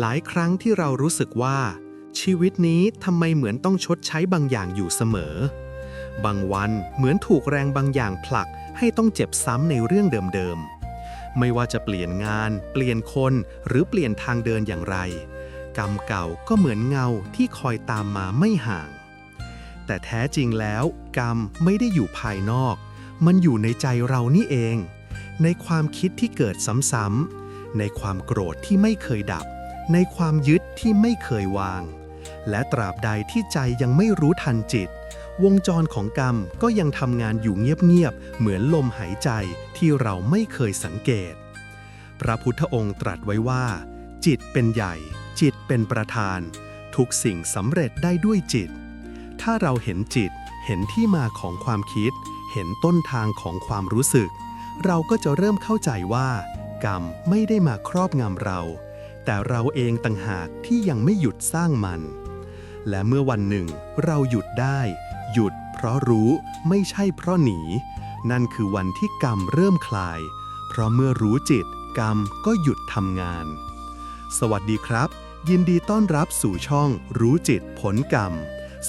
หลายครั้งที่เรารู้สึกว่า ชีวิตนี้ทำไมเหมือนต้องชดใช้บางอย่างอยู่เสมอ บางวันเหมือนถูกแรงบางอย่างผลักให้ต้องเจ็บซ้ำในเรื่องเดิมๆ ไม่ว่าจะเปลี่ยนงาน เปลี่ยนคนหรือเปลี่ยนทางเดินอย่างไร กรรมเก่าก็เหมือนเงาที่คอยตามมาไม่ห่าง แต่แท้จริงแล้ว กรรมไม่ได้อยู่ภายนอก มันอยู่ในใจเรานี่เอง ในความคิดที่เกิดซ้ำๆในความโกรธที่ไม่เคยดับ ในความยึดที่ไม่เคยวาง และตราบใดที่ใจยังไม่รู้ทันจิต วงจรของกรรมก็ยังทำงานอยู่เงียบๆ เหมือนลมหายใจที่เราไม่เคยสังเกต พระพุทธองค์ตรัสไว้ว่า จิตเป็นใหญ่ จิตเป็นประธาน ทุกสิ่งสำเร็จได้ด้วยจิต ถ้าเราเห็นจิตเห็นที่มาของความคิด เห็นต้นทางของความรู้สึก เราก็จะเริ่มเข้าใจว่า กรรมไม่ได้มาครอบงำเรา แต่เราเองต่างหากที่ยังไม่หยุดสร้างมัน และเมื่อวันหนึ่งเราหยุดได้ หยุดเพราะรู้ไม่ใช่เพราะหนี นั่นคือวันที่กรรมเริ่มคลาย เพราะเมื่อรู้จิตกรรมก็หยุดทำงาน สวัสดีครับ ยินดีต้อนรับสู่ช่องรู้จิตผลกรรม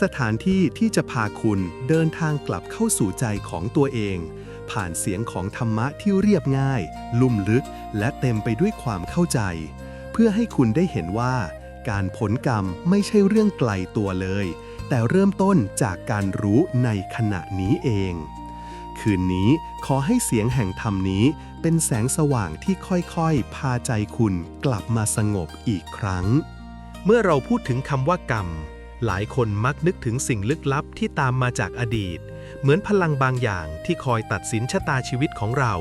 สถานที่ที่จะพาคุณเดินทางกลับเข้าสู่ใจของตัวเอง ผ่านเสียงของธรรมะที่เรียบง่าย ลุ่มลึก และเต็มไปด้วยความเข้าใจ พื่อให้คุณได้เห็นว่า การผลกรรมไม่ใช่เรื่องไกลตัวเลย แต่เริ่มต้นจากการรู้ในขณะนี้เอง คืนนี้ขอให้เสียงแห่งธรรมนี้ เป็นแสงสว่างที่ค่อยๆ พาใจคุณกลับมาสงบอีกครั้ง เมื่อเราพูดถึงคำว่ากรรม หลายคนมักนึกถึงสิ่งลึกลับที่ตามมาจากอดีต เหมือนพลังบางอย่างที่คอยตัดสินชะตาชีวิตของเรา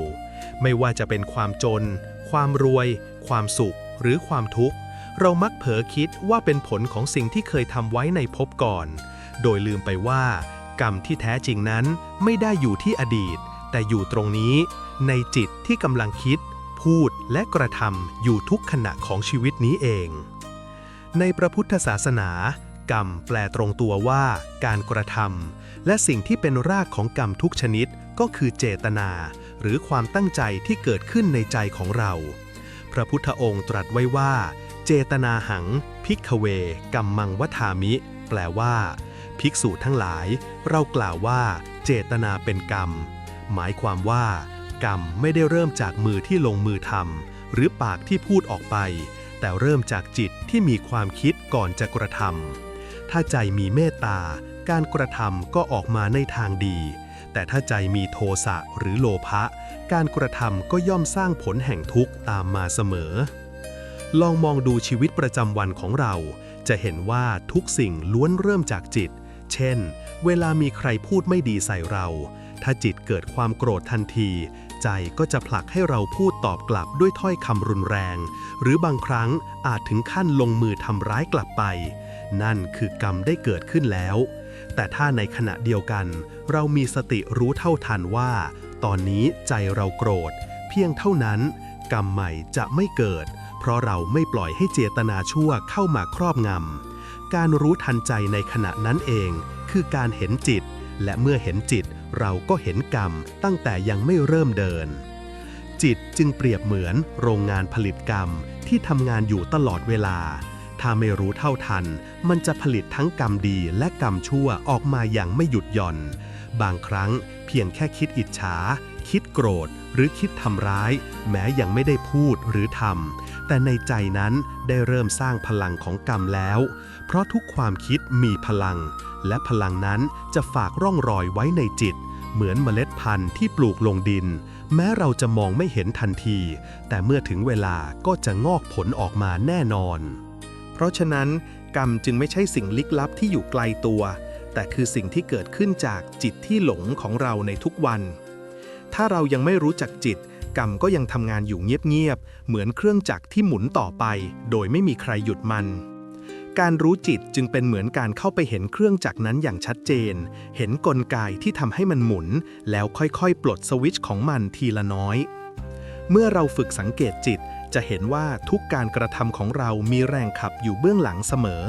ไม่ว่าจะเป็นความจน ความรวย ความสุข หรือความทุกข์ เรามักเผลอคิดว่าเป็นผลของสิ่งที่เคยทำไว้ในภพก่อน โดยลืมไปว่า กรรมที่แท้จริงนั้นไม่ได้อยู่ที่อดีต แต่อยู่ตรงนี้ ในจิตที่กำลังคิด พูดและกระทำอยู่ทุกขณะของชีวิตนี้เอง ในพระพุทธศาสนา กรรมแปลตรงตัวว่า การกระทำและสิ่งที่เป็นรากของกรรมทุกชนิดก็คือเจตนา หรือความตั้งใจที่เกิดขึ้นในใจของเรา ระพุทธองค์ตรัสไว้ว่า เจตนาหัง พิกเว กัมมังวัฏามิ แปลว่า ภิกษุทั้งหลาย เรากล่าวว่า เจตนาเป็นกรรม หมายความว่า กรรมไม่ได้เริ่มจากมือที่ลงมือทำหรือปากที่พูดออกไป แต่เริ่มจากจิตที่มีความคิดก่อนจะกระทำถ้าใจมีเมตตา การกระทำก็ออกมาในทางดี แต่ถ้าใจมีโทสะหรือโลภะ การกระทำก็ย่อมสร้างผลแห่งทุกข์ตามมาเสมอ ลองมองดูชีวิตประจำวันของเรา จะเห็นว่าทุกสิ่งล้วนเริ่มจากจิต เช่น เวลามีใครพูดไม่ดีใส่เรา ถ้าจิตเกิดความโกรธทันที ใจก็จะผลักให้เราพูดตอบกลับด้วยถ้อยคำรุนแรง หรือบางครั้งอาจถึงขั้นลงมือทำร้ายกลับไป นั่นคือกรรมได้เกิดขึ้นแล้ว แต่ถ้าในขณะเดียวกัน เรามีสติรู้เท่าทันว่า ตอนนี้ใจเราโกรธ เพียงเท่านั้น กรรมใหม่จะไม่เกิด เพราะเราไม่ปล่อยให้เจตนาชั่วเข้ามาครอบงำ การรู้ทันใจในขณะนั้นเอง คือการเห็นจิต และเมื่อเห็นจิตเราก็เห็นกรรมตั้งแต่ยังไม่เริ่มเดิน จิตจึงเปรียบเหมือนโรงงานผลิตกรรมที่ทำงานอยู่ตลอดเวลา ถ้าไม่รู้เท่าทัน มันจะผลิตทั้งกรรมดีและกรรมชั่วออกมาอย่างไม่หยุดหย่อน บางครั้ง เพียงแค่คิดอิจฉา คิดโกรธ หรือคิดทำร้าย แม้ยังไม่ได้พูดหรือทำแต่ในใจนั้นได้เริ่มสร้างพลังของกรรมแล้ว เพราะทุกความคิดมีพลัง และพลังนั้นจะฝากร่องรอยไว้ในจิต เหมือนเมล็ดพันธุ์ที่ปลูกลงดิน แม้เราจะมองไม่เห็นทันที แต่เมื่อถึงเวลาก็จะงอกผลออกมาแน่นอน เพราะฉะนั้นกรรมจึงไม่ใช่สิ่งลี้ลับที่อยู่ไกลตัว แต่คือสิ่งที่เกิดขึ้นจากจิตที่หลงของเราในทุกวัน ถ้าเรายังไม่รู้จักจิต กรรมก็ยังทำงานอยู่เงียบๆ เหมือนเครื่องจักรที่หมุนต่อไป โดยไม่มีใครหยุดมัน การรู้จิตจึงเป็นเหมือนการเข้าไปเห็นเครื่องจักรนั้นอย่างชัดเจน เห็นกลไกที่ทำให้มันหมุน แล้วค่อยๆ ปลดสวิตช์ของมันทีละน้อย เมื่อเราฝึกสังเกตจิต จะเห็นว่าทุกการกระทำของเรามีแรงขับอยู่เบื้องหลังเสมอ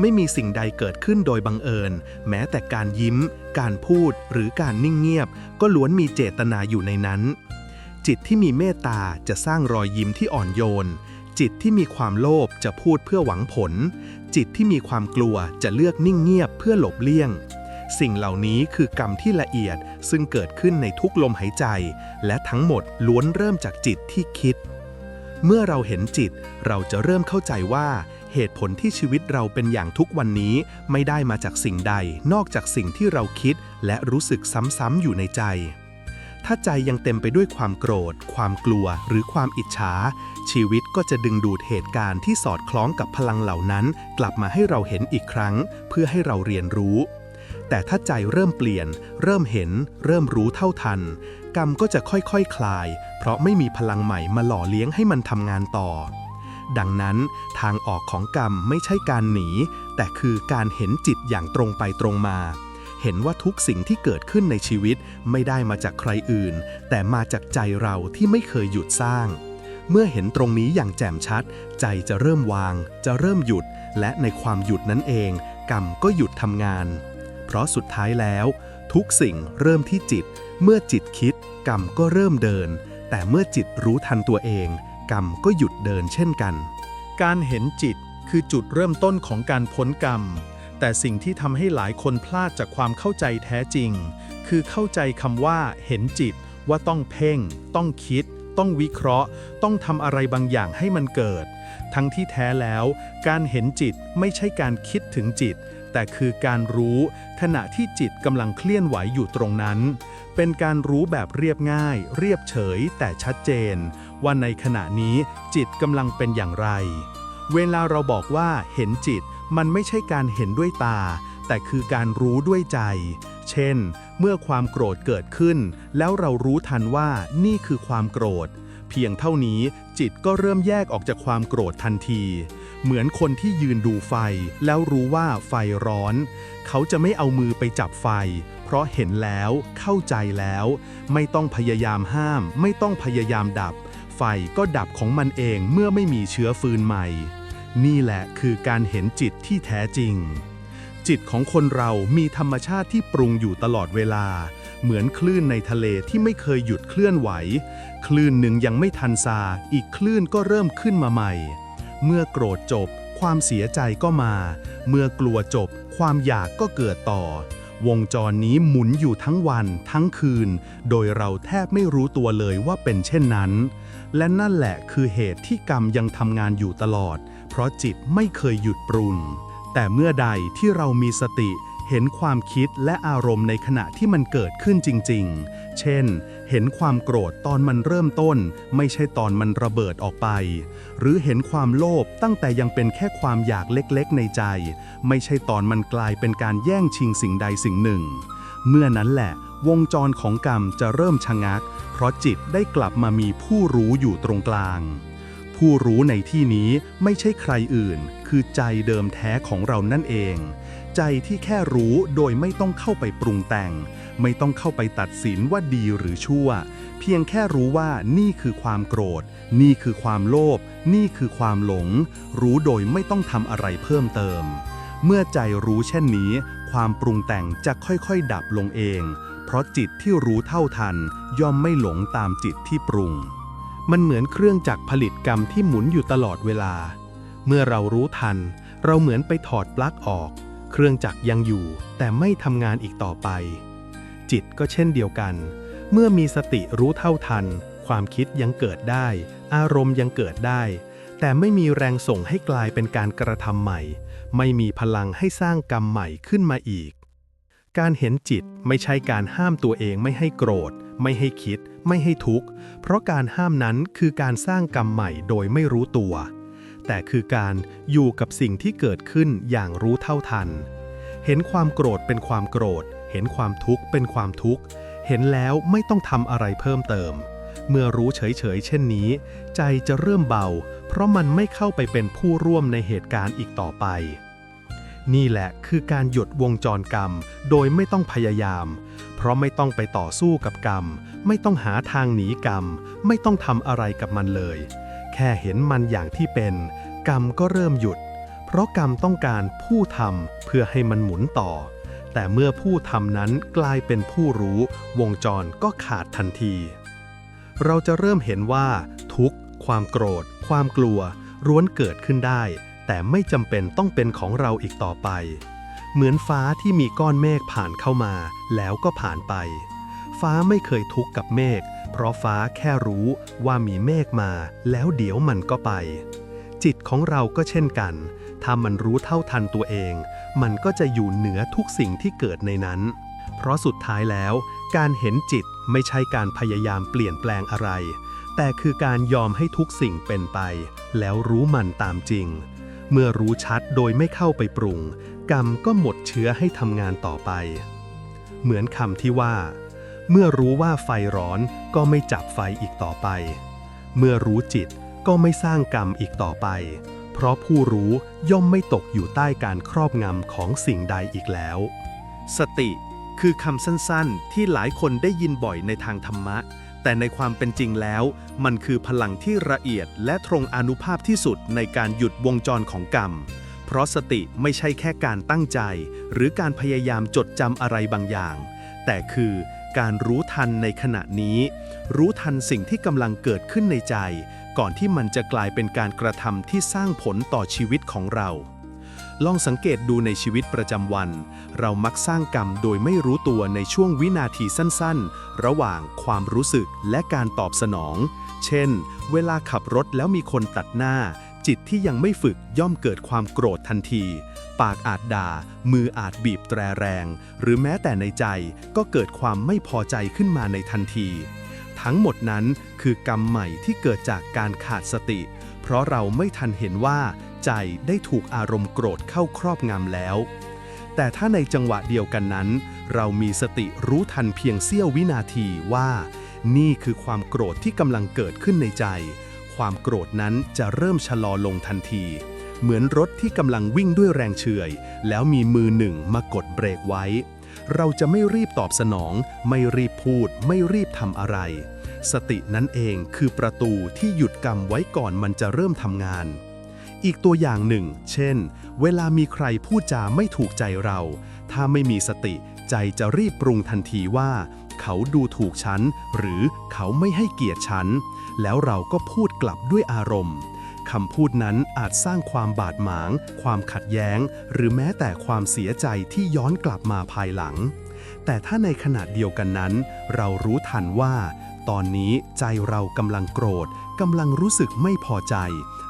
ไม่มีสิ่งใดเกิดขึ้นโดยบังเอิญ แม้แต่การยิ้ม การพูดหรือการนิ่งเงียบ ก็ล้วนมีเจตนาอยู่ในนั้น จิตที่มีเมตตาจะสร้างรอยยิ้มที่อ่อนโยน จิตที่มีความโลภจะพูดเพื่อหวังผล จิตที่มีความกลัวจะเลือกนิ่งเงียบเพื่อหลบเลี่ยง สิ่งเหล่านี้คือกรรมที่ละเอียดซึ่งเกิดขึ้นในทุกลมหายใจ และทั้งหมดล้วนเริ่มจากจิตที่คิดเมื่อเราเห็นจิต เราจะเริ่มเข้าใจว่า เหตุผลที่ชีวิตเราเป็นอย่างทุกวันนี้ไม่ได้มาจากสิ่งใดนอกจากสิ่งที่เราคิดและรู้สึกซ้ำๆอยู่ในใจ ถ้าใจยังเต็มไปด้วยความโกรธ ความกลัว หรือความอิจฉา ชีวิตก็จะดึงดูดเหตุการณ์ที่สอดคล้องกับพลังเหล่านั้น กลับมาให้เราเห็นอีกครั้ง เพื่อให้เราเรียนรู้ แต่ถ้าใจเริ่มเปลี่ยน เริ่มเห็น เริ่มรู้เท่าทัน กรรมก็จะค่อยๆคคลาย เพราะไม่มีพลังใหม่มาหล่อเลี้ยงให้มันทำงานต่อ ดังนั้น ทางออกของกรรมไม่ใช่การหนี แต่คือการเห็นจิตอย่างตรงไปตรงมา เห็นว่าทุกสิ่งที่เกิดขึ้นในชีวิตไม่ได้มาจากใครอื่น แต่มาจากใจเราที่ไม่เคยหยุดสร้าง เมื่อเห็นตรงนี้อย่างแจ่มชัด ใจจะเริ่มวาง จะเริ่มหยุด และในความหยุดนั้นเอง กรรมก็หยุดทำงาน เพราะสุดท้ายแล้ว ทุกสิ่งเริ่มที่จิต เมื่อจิตคิด กรรมก็เริ่มเดิน แต่เมื่อจิตรู้ทันตัวเอง กรรมก็หยุดเดินเช่นกัน การเห็นจิตคือจุดเริ่มต้นของการพ้นกรรม แต่สิ่งที่ทำให้หลายคนพลาดจากความเข้าใจแท้จริง คือเข้าใจคำว่าเห็นจิตว่าต้องเพ่ง ต้องคิด ต้องวิเคราะห์ ต้องทำอะไรบางอย่างให้มันเกิด ทั้งที่แท้แล้ว การเห็นจิตไม่ใช่การคิดถึงจิต แต่คือการรู้ ขณะที่จิตกำลังเคลื่อนไหวอยู่ตรงนั้น เป็นการรู้แบบเรียบง่าย เรียบเฉย แต่ชัดเจน ว่าในขณะนี้จิตกำลังเป็นอย่างไร เวลาเราบอกว่าเห็นจิตมันไม่ใช่การเห็นด้วยตา แต่คือการรู้ด้วยใจ เช่น เมื่อความโกรธเกิดขึ้น แล้วเรารู้ทันว่านี่คือความโกรธ เพียงเท่านี้จิตก็เริ่มแยกออกจากความโกรธทันที เหมือนคนที่ยืนดูไฟ แล้วรู้ว่าไฟร้อน เขาจะไม่เอามือไปจับไฟ เพราะเห็นแล้วเข้าใจแล้ว ไม่ต้องพยายามห้าม ไม่ต้องพยายามดับ ไฟก็ดับของมันเองเมื่อไม่มีเชื้อฟืนใหม่ นี่แหละคือการเห็นจิตที่แท้จริง จิตของคนเรามีธรรมชาติที่ปรุงอยู่ตลอดเวลา เหมือนคลื่นในทะเลที่ไม่เคยหยุดเคลื่อนไหว คลื่นหนึ่งยังไม่ทันซา อีกคลื่นก็เริ่มขึ้นมาใหม่ เมื่อโกรธจบ ความเสียใจก็มา เมื่อกลัวจบ ความอยากก็เกิดต่อวงจรนี้หมุนอยู่ทั้งวันทั้งคืน โดยเราแทบไม่รู้ตัวเลยว่าเป็นเช่นนั้น และนั่นแหละคือเหตุที่กรรมยังทำงานอยู่ตลอด เพราะจิตไม่เคยหยุดปรุง แต่เมื่อใดที่เรามีสติ เห็นความคิดและอารมณ์ในขณะที่มันเกิดขึ้นจริง ๆ เช่น เห็นความโกรธตอนมันเริ่มต้น ไม่ใช่ตอนมันระเบิดออกไป หรือเห็นความโลภตั้งแต่ยังเป็นแค่ความอยากเล็กๆ ในใจ ไม่ใช่ตอนมันกลายเป็นการแย่งชิงสิ่งใดสิ่งหนึ่ง เมื่อนั้นแหละ วงจรของกรรมจะเริ่มชะงัก เพราะจิตได้กลับมามีผู้รู้อยู่ตรงกลาง ผู้รู้ในที่นี้ไม่ใช่ใครอื่น คือใจเดิมแท้ของเรานั่นเอง ใจที่แค่รู้โดยไม่ต้องเข้าไปปรุงแต่ง ไม่ต้องเข้าไปตัดสินว่าดีหรือชั่ว เพียงแค่รู้ว่านี่คือความโกรธ นี่คือความโลภนี่คือความหลง รู้โดยไม่ต้องทำอะไรเพิ่มเติมเมื่อใจรู้เช่นนี้ ความปรุงแต่งจะค่อยๆ ดับลงเอง เพราะจิตที่รู้เท่าทัน ย่อมไม่หลงตามจิตที่ปรุง มันเหมือนเครื่องจักรผลิตกรรมที่หมุนอยู่ตลอดเวลา เมื่อเรารู้ทัน เราเหมือนไปถอดปลั๊กออก เครื่องจักรยังอยู่ แต่ไม่ทำงานอีกต่อไป จิตก็เช่นเดียวกัน เมื่อมีสติรู้เท่าทัน ความคิดยังเกิดได้ อารมณ์ยังเกิดได้ แต่ไม่มีแรงส่งให้กลายเป็นการกระทำใหม่ ไม่มีพลังให้สร้างกรรมใหม่ขึ้นมาอีก การเห็นจิตไม่ใช่การห้ามตัวเองไม่ให้โกรธ ไม่ให้คิด ไม่ให้ทุกข์ เพราะการห้ามนั้นคือการสร้างกรรมใหม่โดยไม่รู้ตัว แต่คือการอยู่กับสิ่งที่เกิดขึ้นอย่างรู้เท่าทัน เห็นความโกรธเป็นความโกรธ เห็นความทุกข์เป็นความทุกข์ เห็นแล้วไม่ต้องทำอะไรเพิ่มเติม เมื่อรู้เฉยๆ เช่นนี้ ใจจะเริ่มเบา เพราะมันไม่เข้าไปเป็นผู้ร่วมในเหตุการณ์อีกต่อไป นี่แหละคือการหยุดวงจรกรรม โดยไม่ต้องพยายาม เพราะไม่ต้องไปต่อสู้กับกรรม ไม่ต้องหาทางหนีกรรม ไม่ต้องทำอะไรกับมันเลย แค่เห็นมันอย่างที่เป็น กรรมก็เริ่มหยุด เพราะกรรมต้องการผู้ทำเพื่อให้มันหมุนต่อ แต่เมื่อผู้ทำนั้นกลายเป็นผู้รู้ วงจรก็ขาดทันที เราจะเริ่มเห็นว่า ทุกข์ ความโกรธ ความกลัวร้วนเกิดขึ้นได้ แต่ไม่จำเป็นต้องเป็นของเราอีกต่อไป เหมือนฟ้าที่มีก้อนเมฆผ่านเข้ามา แล้วก็ผ่านไป ฟ้าไม่เคยทุกข์กับเมฆเพราะฟ้าแค่รู้ว่ามีเมฆมา แล้วเดี๋ยวมันก็ไป จิตของเราก็เช่นกัน ถ้ามันรู้เท่าทันตัวเอง มันก็จะอยู่เหนือทุกสิ่งที่เกิดในนั้น เพราะสุดท้ายแล้ว การเห็นจิต ไม่ใช่การพยายามเปลี่ยนแปลงอะไร แต่คือการยอมให้ทุกสิ่งเป็นไป แล้วรู้มันตามจริง เมื่อรู้ชัดโดยไม่เข้าไปปรุง กรรมก็หมดเชื้อให้ทำงานต่อไป เหมือนคำที่ว่า เมื่อรู้ว่าไฟร้อนก็ไม่จับไฟอีกต่อไป เมื่อรู้จิตก็ไม่สร้างกรรมอีกต่อไป เพราะผู้รู้ย่อมไม่ตกอยู่ใต้การครอบงำของสิ่งใดอีกแล้ว สติ คือคำสั้นๆ ที่หลายคนได้ยินบ่อยในทางธรรมะ แต่ในความเป็นจริงแล้ว มันคือพลังที่ละเอียดและตรงอนุภาพที่สุดในการหยุดวงจรของกรรม เพราะสติไม่ใช่แค่การตั้งใจ หรือการพยายามจดจำอะไรบางอย่าง แต่คือการรู้ทันในขณะนี้ รู้ทันสิ่งที่กำลังเกิดขึ้นในใจ ก่อนที่มันจะกลายเป็นการกระทำที่สร้างผลต่อชีวิตของเรา ลองสังเกตดูในชีวิตประจำวัน เรามักสร้างกรรมโดยไม่รู้ตัวในช่วงวินาทีสั้นๆ ระหว่างความรู้สึกและการตอบสนอง เช่น เวลาขับรถแล้วมีคนตัดหน้า จิตที่ยังไม่ฝึกย่อมเกิดความโกรธทันที ปากอาจด่า มืออาจบีบแตรแรง หรือแม้แต่ในใจก็เกิดความไม่พอใจขึ้นมาในทันที ทั้งหมดนั้นคือกรรมใหม่ที่เกิดจากการขาดสติ เพราะเราไม่ทันเห็นว่า ใจได้ถูกอารมณ์โกรธเข้าครอบงำแล้ว แต่ถ้าในจังหวะเดียวกันนั้น เรามีสติรู้ทันเพียงเสี้ยววินาทีว่า นี่คือความโกรธที่กำลังเกิดขึ้นในใจ ความโกรธนั้นจะเริ่มชะลอลงทันที เหมือนรถที่กำลังวิ่งด้วยแรงเฉื่อย แล้วมีมือหนึ่งมากดเบรกไว้ เราจะไม่รีบตอบสนอง ไม่รีบพูด ไม่รีบทำอะไรสตินั้นเองคือประตูที่หยุดกรรมไว้ก่อนมันจะเริ่มทำงาน อีกตัวอย่างหนึ่ง เช่น เวลามีใครพูดจาไม่ถูกใจเรา ถ้าไม่มีสติใจจะรีบปรุงทันทีว่า เขาดูถูกฉัน หรือเขาไม่ให้เกียรติฉัน แล้วเราก็พูดกลับด้วยอารมณ์คำพูดนั้นอาจสร้างความบาดหมาง ความขัดแย้ง หรือแม้แต่ความเสียใจที่ย้อนกลับมาภายหลัง แต่ถ้าในขณะเดียวกันนั้น เรารู้ทันว่า ตอนนี้ใจเรากำลังโกรธกำลังรู้สึกไม่พอใจ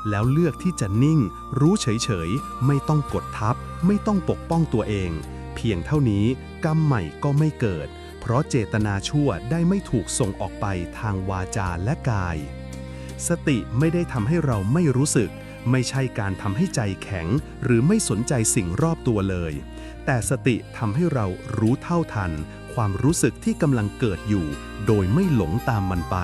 แล้วเลือกที่จะนิ่ง รู้เฉยๆ ไม่ต้องกดทับ ไม่ต้องปกป้องตัวเอง เพียงเท่านี้กรรมใหม่ก็ไม่เกิด เพราะเจตนาชั่วได้ไม่ถูกส่งออกไปทางวาจาและกาย สติไม่ได้ทำให้เราไม่รู้สึก ไม่ใช่การทำให้ใจแข็ง หรือไม่สนใจสิ่งรอบตัวเลย แต่สติทำให้เรารู้เท่าทัน ความรู้สึกที่กำลังเกิดอยู่ โดยไม่หลงตามมันไป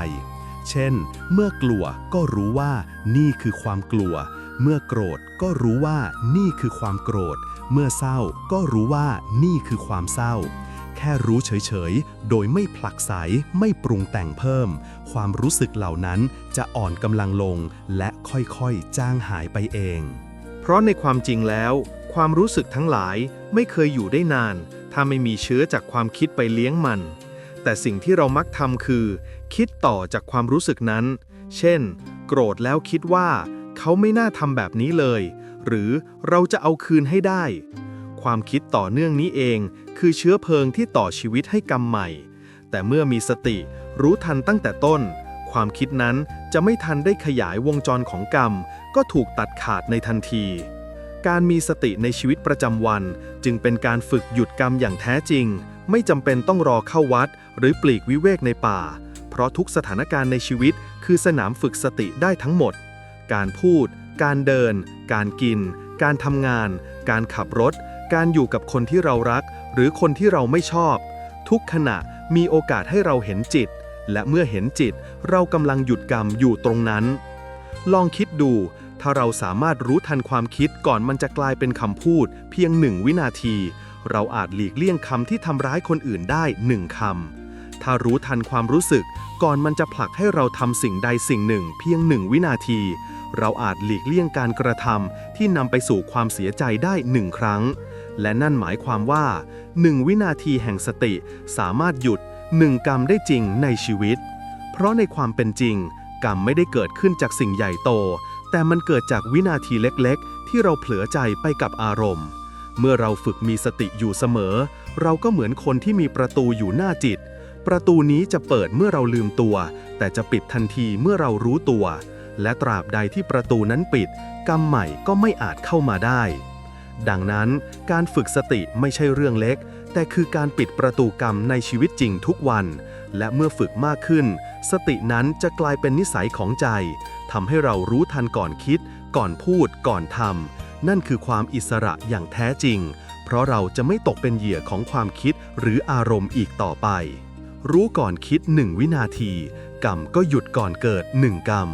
เช่น เมื่อกลัวก็รู้ว่านี่คือความกลัว เมื่อโกรธก็รู้ว่านี่คือความโกรธ เมื่อเศร้าก็รู้ว่านี่คือความเศร้า แค่รู้เฉยๆ โดยไม่ผลักไสไม่ปรุงแต่งเพิ่ม ความรู้สึกเหล่านั้นจะอ่อนกำลังลงและค่อยๆ จางหายไปเอง เพราะในความจริงแล้ว ความรู้สึกทั้งหลายไม่เคยอยู่ได้นาน ถ้าไม่มีเชื้อจากความคิดไปเลี้ยงมันแต่สิ่งที่เรามักทำคือ คิดต่อจากความรู้สึกนั้น เช่น โกรธแล้วคิดว่า เขาไม่น่าทำแบบนี้เลย หรือเราจะเอาคืนให้ได้ ความคิดต่อเนื่องนี้เอง คือเชื้อเพลิงที่ต่อชีวิตให้กรรมใหม่ แต่เมื่อมีสติรู้ทันตั้งแต่ต้น ความคิดนั้นจะไม่ทันได้ขยายวงจรของกรรม ก็ถูกตัดขาดในทันที การมีสติในชีวิตประจำวัน จึงเป็นการฝึกหยุดกรรมอย่างแท้จริง ไม่จำเป็นต้องรอเข้าวัด หรือปลีกวิเวกในป่า เพราะทุกสถานการณ์ในชีวิต คือสนามฝึกสติได้ทั้งหมด การพูด การเดิน การกิน การทำงาน การขับรถ การอยู่กับคนที่เรารัก หรือคนที่เราไม่ชอบ ทุกขณะมีโอกาสให้เราเห็นจิต และเมื่อเห็นจิต เรากำลังหยุดกรรมอยู่ตรงนั้น ลองคิดดู ถ้าเราสามารถรู้ทันความคิดก่อนมันจะกลายเป็นคำพูด เพียงหนึ่งวินาที เราอาจหลีกเลี่ยงคำที่ทำร้ายคนอื่นได้หนึ่งคำถ้ารู้ทันความรู้สึก ก่อนมันจะผลักให้เราทำสิ่งใดสิ่งหนึ่งเพียงหนึ่งวินาที เราอาจหลีกเลี่ยงการกระทำที่นำไปสู่ความเสียใจได้หนึ่งครั้ง และนั่นหมายความว่าหนึ่งวินาทีแห่งสติสามารถหยุดหนึ่งกรรมได้จริงในชีวิต เพราะในความเป็นจริง กรรมไม่ได้เกิดขึ้นจากสิ่งใหญ่โต แต่มันเกิดจากวินาทีเล็กๆ ที่เราเผลอใจไปกับอารมณ์ เมื่อเราฝึกมีสติอยู่เสมอ เราก็เหมือนคนที่มีประตูอยู่หน้าจิต ประตูนี้จะเปิดเมื่อเราลืมตัว แต่จะปิดทันทีเมื่อเรารู้ตัว และตราบใดที่ประตูนั้นปิด กรรมใหม่ก็ไม่อาจเข้ามาได้ ดังนั้นการฝึกสติไม่ใช่เรื่องเล็ก แต่คือการปิดประตูกรรมในชีวิตจริงทุกวัน และเมื่อฝึกมากขึ้น สตินั้นจะกลายเป็นนิสัยของใจทำให้เรารู้ทันก่อนคิด ก่อนพูด ก่อนทำนั่นคือความอิสระอย่างแท้จริง เพราะเราจะไม่ตกเป็นเหยื่อของความคิดหรืออารมณ์อีกต่อไป รู้ก่อนคิดหนึ่งวินาที กรรมก็หยุดก่อนเกิดหนึ่งกรรม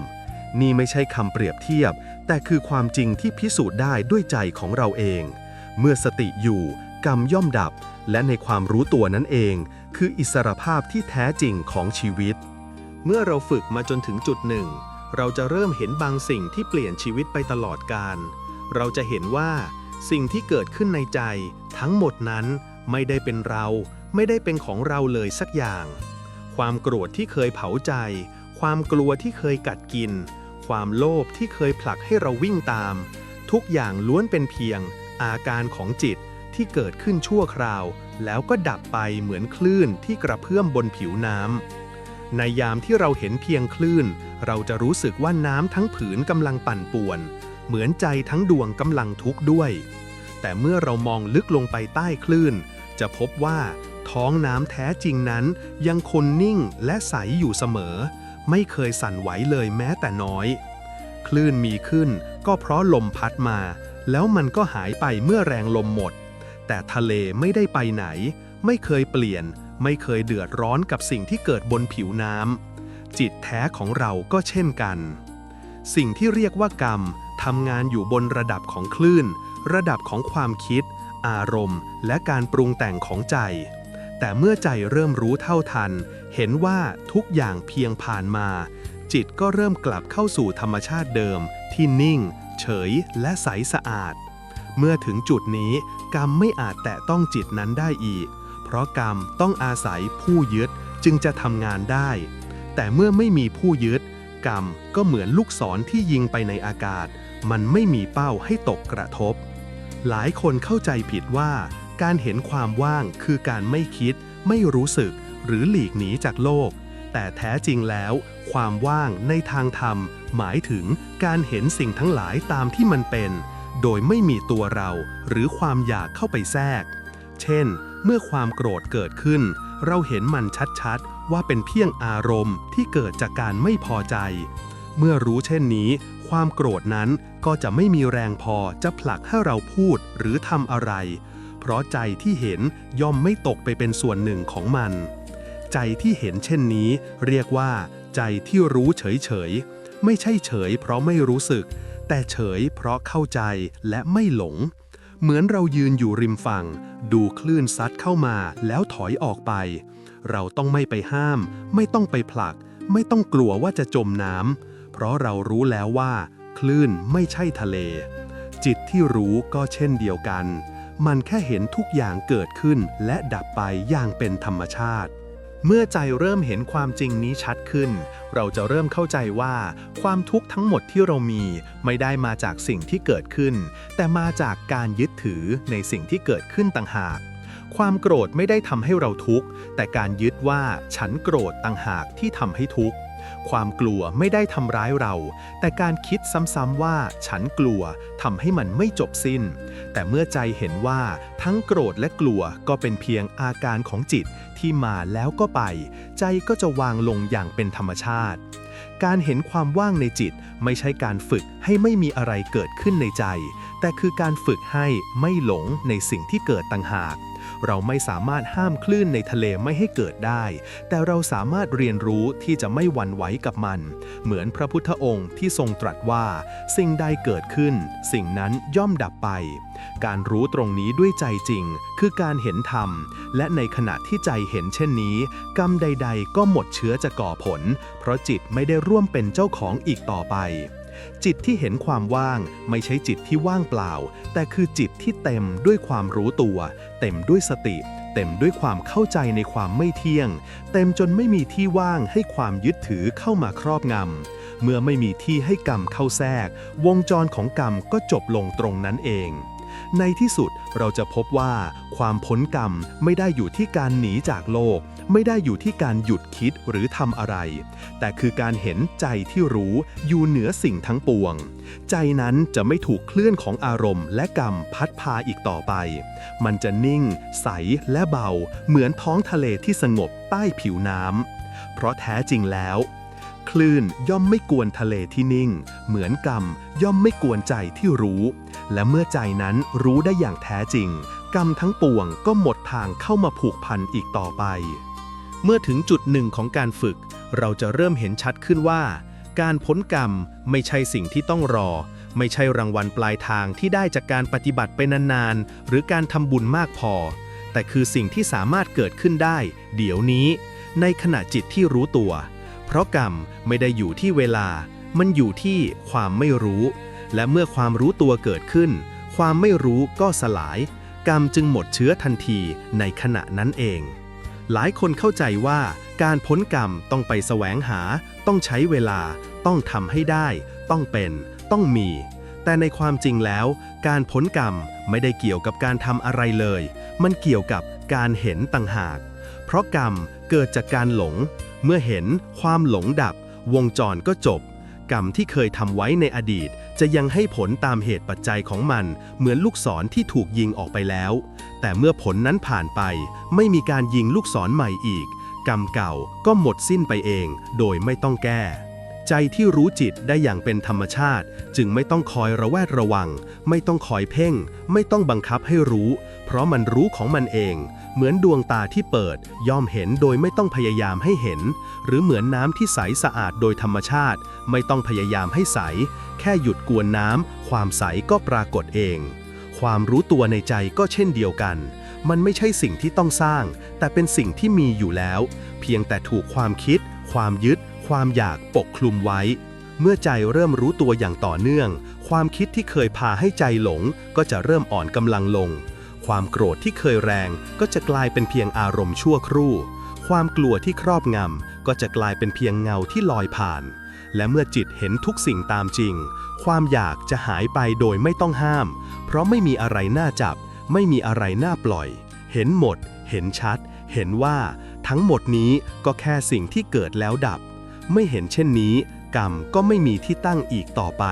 นี่ไม่ใช่คำเปรียบเทียบ แต่คือความจริงที่พิสูจน์ได้ด้วยใจของเราเอง เมื่อสติอยู่กรรมย่อมดับ และในความรู้ตัวนั้นเอง คืออิสรภาพที่แท้จริงของชีวิต เมื่อเราฝึกมาจนถึงจุดหนึ่ง เราจะเริ่มเห็นบางสิ่งที่เปลี่ยนชีวิตไปตลอดกาลเราจะเห็นว่า สิ่งที่เกิดขึ้นในใจ ทั้งหมดนั้นไม่ได้เป็นเรา ไม่ได้เป็นของเราเลยสักอย่าง ความโกรธที่เคยเผาใจ ความกลัวที่เคยกัดกิน ความโลภที่เคยผลักให้เราวิ่งตาม ทุกอย่างล้วนเป็นเพียง อาการของจิตที่เกิดขึ้นชั่วคราว แล้วก็ดับไปเหมือนคลื่นที่กระเพื่อมบนผิวน้ำ ในยามที่เราเห็นเพียงคลื่น เราจะรู้สึกว่าน้ำทั้งผืนกำลังปั่นป่วน เหมือนใจทั้งดวงกำลังทุกข์ด้วย แต่เมื่อเรามองลึกลงไปใต้คลื่น จะพบว่า ท้องน้ำแท้จริงนั้น ยังคงนิ่งและใสอยู่เสมอ ไม่เคยสั่นไหวเลยแม้แต่น้อย คลื่นมีขึ้นก็เพราะลมพัดมา แล้วมันก็หายไปเมื่อแรงลมหมด แต่ทะเลไม่ได้ไปไหน ไม่เคยเปลี่ยน ไม่เคยเดือดร้อนกับสิ่งที่เกิดบนผิวน้ำจิตแท้ของเราก็เช่นกัน สิ่งที่เรียกว่ากรรมทำงานอยู่บนระดับของคลื่น ระดับของความคิด อารมณ์ และการปรุงแต่งของใจ แต่เมื่อใจเริ่มรู้เท่าทัน เห็นว่าทุกอย่างเพียงผ่านมา จิตก็เริ่มกลับเข้าสู่ธรรมชาติเดิม ที่นิ่ง เฉย และใสสะอาด เมื่อถึงจุดนี้ กรรมไม่อาจแตะต้องจิตนั้นได้อีก เพราะกรรมต้องอาศัยผู้ยึดจึงจะทำงานได้ แต่เมื่อไม่มีผู้ยึด กรรมก็เหมือนลูกศรที่ยิงไปในอากาศ มันไม่มีเป้าให้ตกกระทบ หลายคนเข้าใจผิดว่า การเห็นความว่างคือการไม่คิด ไม่รู้สึก หรือหลีกหนีจากโลก แต่แท้จริงแล้ว ความว่างในทางธรรม หมายถึงการเห็นสิ่งทั้งหลายตามที่มันเป็น โดยไม่มีตัวเรา หรือความอยากเข้าไปแทรก เช่น เมื่อความโกรธเกิดขึ้น เราเห็นมันชัดๆ ว่าเป็นเพียงอารมณ์ที่เกิดจากการไม่พอใจ เมื่อรู้เช่นนี้ ความโกรธนั้นก็จะไม่มีแรงพอจะผลักให้เราพูดหรือทำอะไร เพราะใจที่เห็นย่อมไม่ตกไปเป็นส่วนหนึ่งของมัน ใจที่เห็นเช่นนี้ เรียกว่า ใจที่รู้เฉยๆไม่ใช่เฉย เพราะไม่รู้สึก แต่เฉยเพราะเข้าใจและไม่หลง เหมือนเรายืนอยู่ริมฝั่ง ดูคลื่นซัดเข้ามาแล้วถอยออกไป เราต้องไม่ไปห้าม ไม่ต้องไปผลัก ไม่ต้องกลัวว่าจะจมน้ำ ราะเรารู้แล้วว่า คลื่นไม่ใช่ทะเล จิตที่รู้ก็เช่นเดียวกัน มันแค่เห็นทุกอย่างเกิดขึ้นและดับไปอย่างเป็นธรรมชาติ เมื่อใจเริ่มเห็นความจริงนี้ชัดขึ้น เราจะเริ่มเข้าใจว่า ความทุกข์ทั้งหมดที่เรามี ไม่ได้มาจากสิ่งที่เกิดขึ้น แต่มาจากการยึดถือในสิ่งที่เกิดขึ้นต่างหากความโกรธไม่ได้ทำให้เราทุกข์ แต่การยึดว่าฉันโกรธต่างหากที่ทำให้ทุกข์ ความกลัวไม่ได้ทำร้ายเรา แต่การคิดซ้ำๆว่าฉันกลัวทำให้มันไม่จบสิ้น แต่เมื่อใจเห็นว่าทั้งโกรธและกลัวก็เป็นเพียงอาการของจิตที่มาแล้วก็ไป ใจก็จะวางลงอย่างเป็นธรรมชาติ การเห็นความว่างในจิตไม่ใช่การฝึกให้ไม่มีอะไรเกิดขึ้นในใจ แต่คือการฝึกให้ไม่หลงในสิ่งที่เกิดต่างหาก เราไม่สามารถห้ามคลื่นในทะเลไม่ให้เกิดได้ แต่เราสามารถเรียนรู้ที่จะไม่หวั่นไหวกับมัน เหมือนพระพุทธองค์ที่ทรงตรัสว่า สิ่งใดเกิดขึ้น สิ่งนั้นย่อมดับไป การรู้ตรงนี้ด้วยใจจริง คือการเห็นธรรม และในขณะที่ใจเห็นเช่นนี้ กรรมใด ๆ ก็หมดเชื้อจะก่อผล เพราะจิตไม่ได้ร่วมเป็นเจ้าของอีกต่อไป จิตที่เห็นความว่างไม่ใช่จิตที่ว่างเปล่า แต่คือจิตที่เต็มด้วยความรู้ตัว เต็มด้วยสติ เต็มด้วยความเข้าใจในความไม่เที่ยง เต็มจนไม่มีที่ว่างให้ความยึดถือเข้ามาครอบงำเมื่อไม่มีที่ให้กรรมเข้าแทรก วงจรของกรรมก็จบลงตรงนั้นเอง ในที่สุดเราจะพบว่าความพ้นกรรมไม่ได้อยู่ที่การหนีจากโลก ไม่ได้อยู่ที่การหยุดคิดหรือทำอะไร แต่คือการเห็นใจที่รู้อยู่เหนือสิ่งทั้งปวง ใจนั้นจะไม่ถูกเคลื่อนของอารมณ์ และกรรมพัดพาอีกต่อไป มันจะนิ่ง ใสและเบา เหมือนท้องทะเลที่สงบใต้ผิวน้ำเพราะแท้จริงแล้วคลื่นย่อมไม่กวนทะเลที่นิ่ง เหมือนกรรมย่อมไม่กวนใจที่รู้ และเมื่อใจนั้นรู้ได้อย่างแท้จริง กรรมทั้งปวงก็หมดทางเข้ามาผูกพันอีกต่อไป เมื่อถึงจุดหนึ่งของการฝึก เราจะเริ่มเห็นชัดขึ้นว่า การพ้นกรรมไม่ใช่สิ่งที่ต้องรอ ไม่ใช่รางวัลปลายทางที่ได้จากการปฏิบัติไปนานๆ หรือการทำบุญมากพอ แต่คือสิ่งที่สามารถเกิดขึ้นได้ เดี๋ยวนี้ ในขณะจิตที่รู้ตัว เพราะกรรมไม่ได้อยู่ที่เวลา มันอยู่ที่ความไม่รู้ และเมื่อความรู้ตัวเกิดขึ้น ความไม่รู้ก็สลาย กรรมจึงหมดเชื้อทันทีในขณะนั้นเอง หลายคนเข้าใจว่าการพ้นกรรมต้องไปแสวงหา ต้องใช้เวลา ต้องทำให้ได้ ต้องเป็น ต้องมี แต่ในความจริงแล้ว การพ้นกรรมไม่ได้เกี่ยวกับการทำอะไรเลย มันเกี่ยวกับการเห็นต่างหาก เพราะกรรมเกิดจากการหลง เมื่อเห็นความหลงดับ วงจรก็จบ กรรมที่เคยทำไว้ในอดีต จะยังให้ผลตามเหตุปัจจัยของมัน เหมือนลูกศรที่ถูกยิงออกไปแล้ว แต่เมื่อผลนั้นผ่านไป ไม่มีการยิงลูกศรใหม่อีก กรรมเก่าก็หมดสิ้นไปเอง โดยไม่ต้องแก้ ใจที่รู้จิตได้อย่างเป็นธรรมชาติ จึงไม่ต้องคอยระแวดระวัง ไม่ต้องคอยเพ่ง ไม่ต้องบังคับให้รู้ เพราะมันรู้ของมันเอง เหมือนดวงตาที่เปิดย่อมเห็นโดยไม่ต้องพยายามให้เห็น หรือเหมือนน้ำที่ใสสะอาดโดยธรรมชาติ ไม่ต้องพยายามให้ใส แค่หยุดกวนน้ำความใสก็ปรากฏเอง ความรู้ตัวในใจก็เช่นเดียวกัน มันไม่ใช่สิ่งที่ต้องสร้าง แต่เป็นสิ่งที่มีอยู่แล้ว เพียงแต่ถูกความคิด ความยึด ความอยากปกคลุมไว้ เมื่อใจเริ่มรู้ตัวอย่างต่อเนื่อง ความคิดที่เคยพาให้ใจหลง ก็จะเริ่มอ่อนกำลังลง ความโกรธที่เคยแรงก็จะกลายเป็นเพียงอารมณ์ชั่วครู่ ความกลัวที่ครอบงำก็จะกลายเป็นเพียงเงาที่ลอยผ่าน และเมื่อจิตเห็นทุกสิ่งตามจริง ความอยากจะหายไปโดยไม่ต้องห้าม เพราะไม่มีอะไรน่าจับ ไม่มีอะไรน่าปล่อย เห็นหมด เห็นชัด เห็นว่า ทั้งหมดนี้ก็แค่สิ่งที่เกิดแล้วดับ ไม่เห็นเช่นนี้ กรรมก็ไม่มีที่ตั้งอีกต่อไป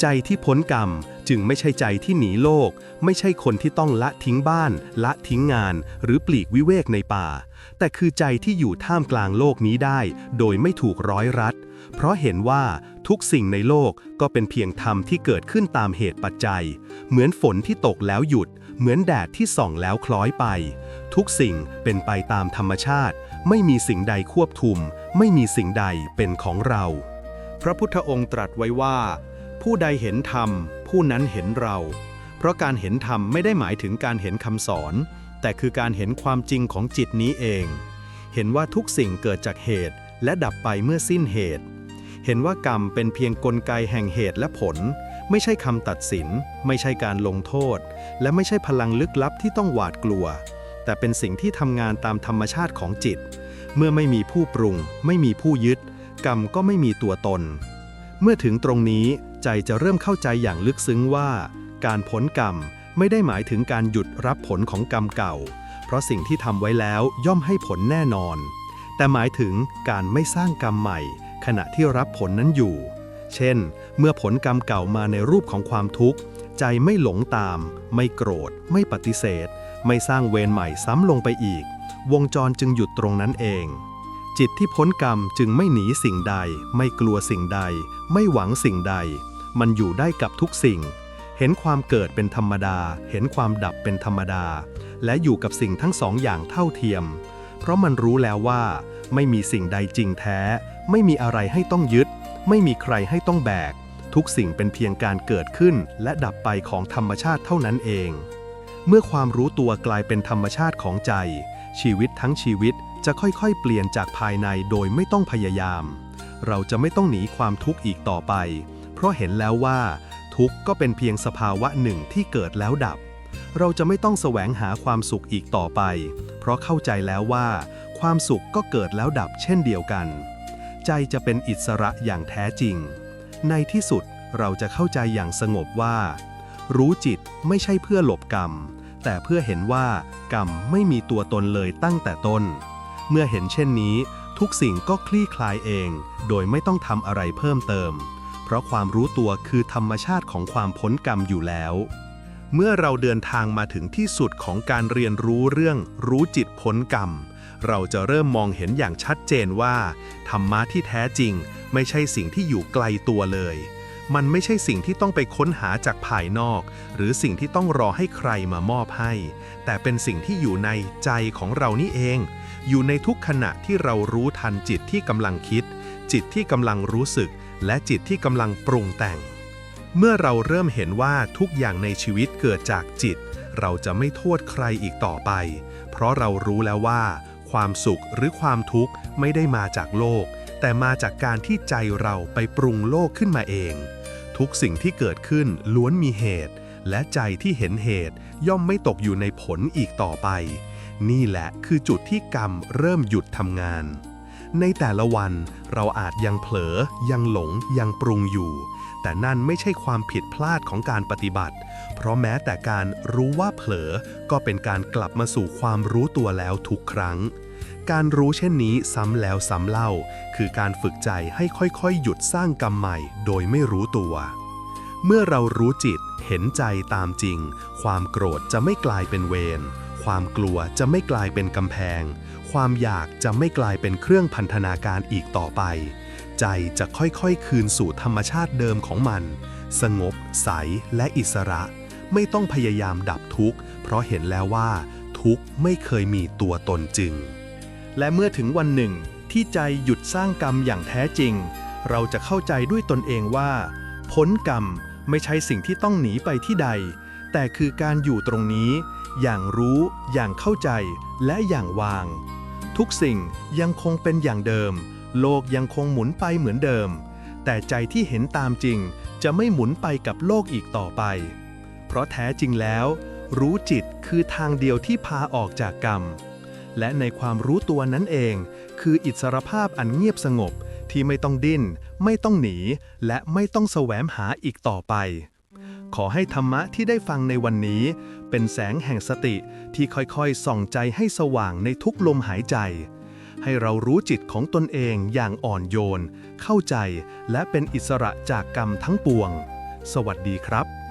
ใจที่พ้นกรรม จึงไม่ใช่ใจที่หนีโลก ไม่ใช่คนที่ต้องละทิ้งบ้าน ละทิ้งงาน หรือปลีกวิเวกในป่า แต่คือใจที่อยู่ท่ามกลางโลกนี้ได้ โดยไม่ถูกร้อยรัด เพราะเห็นว่าทุกสิ่งในโลกก็เป็นเพียงธรรมที่เกิดขึ้นตามเหตุปัจจัย เหมือนฝนที่ตกแล้วหยุด เหมือนแดดที่ส่องแล้วคล้อยไป ทุกสิ่งเป็นไปตามธรรมชาติ ไม่มีสิ่งใดควบคุม ไม่มีสิ่งใดเป็นของเรา พระพุทธองค์ตรัสไว้ว่า ผู้ใดเห็นธรรม ผู้นั้นเห็นเรา เพราะการเห็นธรรมไม่ได้หมายถึงการเห็นคำสอน แต่คือการเห็นความจริงของจิตนี้เอง เห็นว่าทุกสิ่งเกิดจากเหตุ และดับไปเมื่อสิ้นเหตุ เห็นว่ากรรมเป็นเพียงกลไกแห่งเหตุและผล ไม่ใช่คำตัดสิน ไม่ใช่การลงโทษ และไม่ใช่พลังลึกลับที่ต้องหวาดกลัว แต่เป็นสิ่งที่ทำงานตามธรรมชาติของจิต เมื่อไม่มีผู้ปรุง ไม่มีผู้ยึด กรรมก็ไม่มีตัวตน เมื่อถึงตรงนี้ใจจะเริ่มเข้าใจอย่างลึกซึ้งว่า การพ้นกรรมไม่ได้หมายถึงการหยุดรับผลของกรรมเก่า เพราะสิ่งที่ทำไว้แล้วย่อมให้ผลแน่นอน แต่หมายถึงการไม่สร้างกรรมใหม่ ขณะที่รับผลนั้นอยู่ เช่น เมื่อผลกรรมเก่ามาในรูปของความทุกข์ ใจไม่หลงตาม ไม่โกรธ ไม่ปฏิเสธ ไม่สร้างเวรใหม่ซ้ำลงไปอีก วงจรจึงหยุดตรงนั้นเอง จิตที่พ้นกรรมจึงไม่หนีสิ่งใด ไม่กลัวสิ่งใด ไม่หวังสิ่งใด มันอยู่ได้กับทุกสิ่ง เห็นความเกิดเป็นธรรมดา เห็นความดับเป็นธรรมดา และอยู่กับสิ่งทั้งสองอย่างเท่าเทียม เพราะมันรู้แล้วว่า ไม่มีสิ่งใดจริงแท้ ไม่มีอะไรให้ต้องยึด ไม่มีใครให้ต้องแบก ทุกสิ่งเป็นเพียงการเกิดขึ้น และดับไปของธรรมชาติเท่านั้นเอง เมื่อความรู้ตัวกลายเป็นธรรมชาติของใจ ชีวิตทั้งชีวิต จะค่อยๆ เปลี่ยนจากภายในโดยไม่ต้องพยายาม เราจะไม่ต้องหนีความทุกข์อีกต่อไป เพราะเห็นแล้วว่า ทุกข์ก็เป็นเพียงสภาวะหนึ่งที่เกิดแล้วดับ เราจะไม่ต้องแสวงหาความสุขอีกต่อไป เพราะเข้าใจแล้วว่า ความสุขก็เกิดแล้วดับเช่นเดียวกัน ใจจะเป็นอิสระอย่างแท้จริง ในที่สุดเราจะเข้าใจอย่างสงบว่า รู้จิตไม่ใช่เพื่อหลบกรรม แต่เพื่อเห็นว่ากรรมไม่มีตัวตนเลยตั้งแต่ต้น เมื่อเห็นเช่นนี้ ทุกสิ่งก็คลี่คลายเอง โดยไม่ต้องทำอะไรเพิ่มเติม เพราะความรู้ตัวคือธรรมชาติของความพ้นกรรมอยู่แล้ว เมื่อเราเดินทางมาถึงที่สุดของการเรียนรู้เรื่องรู้จิตพ้นกรรม เราจะเริ่มมองเห็นอย่างชัดเจนว่า ธรรมะที่แท้จริง ไม่ใช่สิ่งที่อยู่ไกลตัวเลย มันไม่ใช่สิ่งที่ต้องไปค้นหาจากภายนอก หรือสิ่งที่ต้องรอให้ใครมามอบให้ แต่เป็นสิ่งที่อยู่ในใจของเรานี่เอง อยู่ในทุกขณะที่เรารู้ทันจิตที่กำลังคิด จิตที่กำลังรู้สึก และจิตที่กำลังปรุงแต่ง เมื่อเราเริ่มเห็นว่าทุกอย่างในชีวิตเกิดจากจิต เราจะไม่โทษใครอีกต่อไป เพราะเรารู้แล้วว่า ความสุขหรือความทุกข์ไม่ได้มาจากโลก แต่มาจากการที่ใจเราไปปรุงโลกขึ้นมาเอง ทุกสิ่งที่เกิดขึ้นล้วนมีเหตุ และใจที่เห็นเหตุย่อมไม่ตกอยู่ในผลอีกต่อไป นี่แหละคือจุดที่กรรมเริ่มหยุดทำงาน ในแต่ละวันเราอาจยังเผลอ ยังหลง ยังปรุงอยู่ แต่นั่นไม่ใช่ความผิดพลาดของการปฏิบัติ เพราะแม้แต่การรู้ว่าเผลอ ก็เป็นการกลับมาสู่ความรู้ตัวแล้วทุกครั้ง การรู้เช่นนี้ซ้ำแล้วซ้ำเล่า คือการฝึกใจให้ค่อยๆ หยุดสร้างกรรมใหม่ โดยไม่รู้ตัวเมื่อเรารู้จิตเห็นใจตามจริง ความโกรธจะไม่กลายเป็นเวร ความกลัวจะไม่กลายเป็นกำแพง ความอยากจะไม่กลายเป็นเครื่องพันธนาการอีกต่อไป ใจจะค่อยๆ คืนสู่ธรรมชาติเดิมของมัน สงบ ใส และอิสระ ไม่ต้องพยายามดับทุกข์ เพราะเห็นแล้วว่า ทุกข์ไม่เคยมีตัวตนจึงและเมื่อถึงวันหนึ่ง ที่ใจหยุดสร้างกรรมอย่างแท้จริง เราจะเข้าใจด้วยตนเองว่าพ้นกรรมไม่ใช่สิ่งที่ต้องหนีไปที่ใด แต่คือการอยู่ตรงนี้ อย่างรู้ อย่างเข้าใจ และอย่างวาง ทุกสิ่งยังคงเป็นอย่างเดิม โลกยังคงหมุนไปเหมือนเดิม แต่ใจที่เห็นตามจริงจะไม่หมุนไปกับโลกอีกต่อไป เพราะแท้จริงแล้ว รู้จิตคือทางเดียวที่พาออกจากกรรม และในความรู้ตัวนั้นเอง คืออิสรภาพอันเงียบสงบที่ไม่ต้องดิ้น ไม่ต้องหนี และไม่ต้องแสวงหาอีกต่อไป ขอให้ธรรมะที่ได้ฟังในวันนี้ เป็นแสงแห่งสติที่ค่อยๆ ส่องใจให้สว่างในทุกลมหายใจ ให้เรารู้จิตของตนเองอย่างอ่อนโยน เข้าใจและเป็นอิสระจากกรรมทั้งปวง สวัสดีครับ